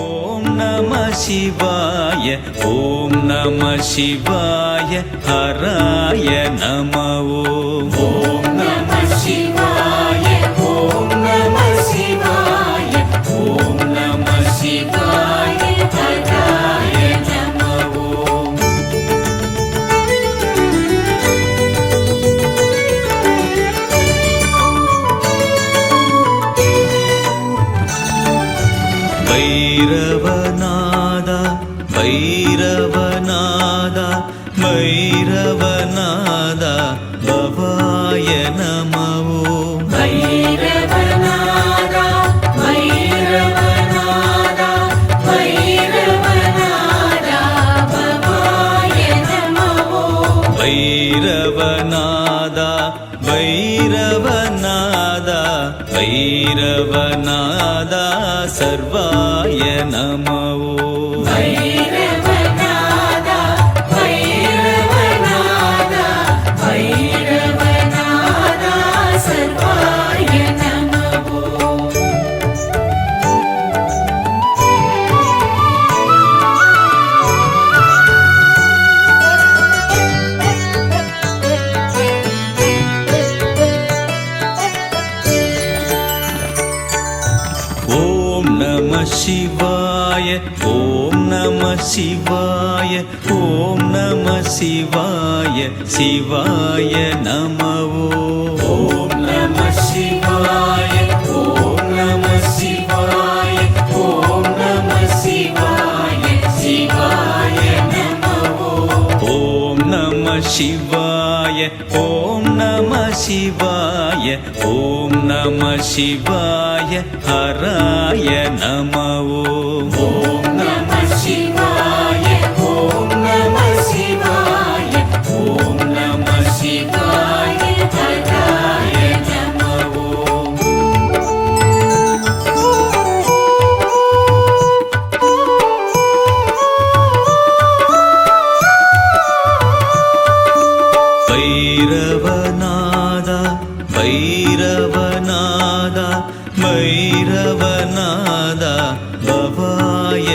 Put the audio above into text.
ஓம் நம சிவாய ஓம் நம சிவாய ஹராய நம ஓம் பைரவநாதா பைரவநாதா பைரவநாதா பவாய நமவோ. பைரவநாதா பைரவநாதா பைரவநாதா சர்வாய நமவோ வைரவநாதா சிவாய ஓம் நம சிவாய ஓம் நம சிவாய சிவாய நமவோ. ஓம் நம சிவாய ஓம் நம சிவாய ஓம் நம சிவாய சிவாய நமவோ. ஓம் நம சிவாய. சிவாய ஓம் நம சிவாய ஓம் நம சிவாய ஹராய நம ஓம். பைரவநாதா பைரவநாதா பைரவநாதா பவாய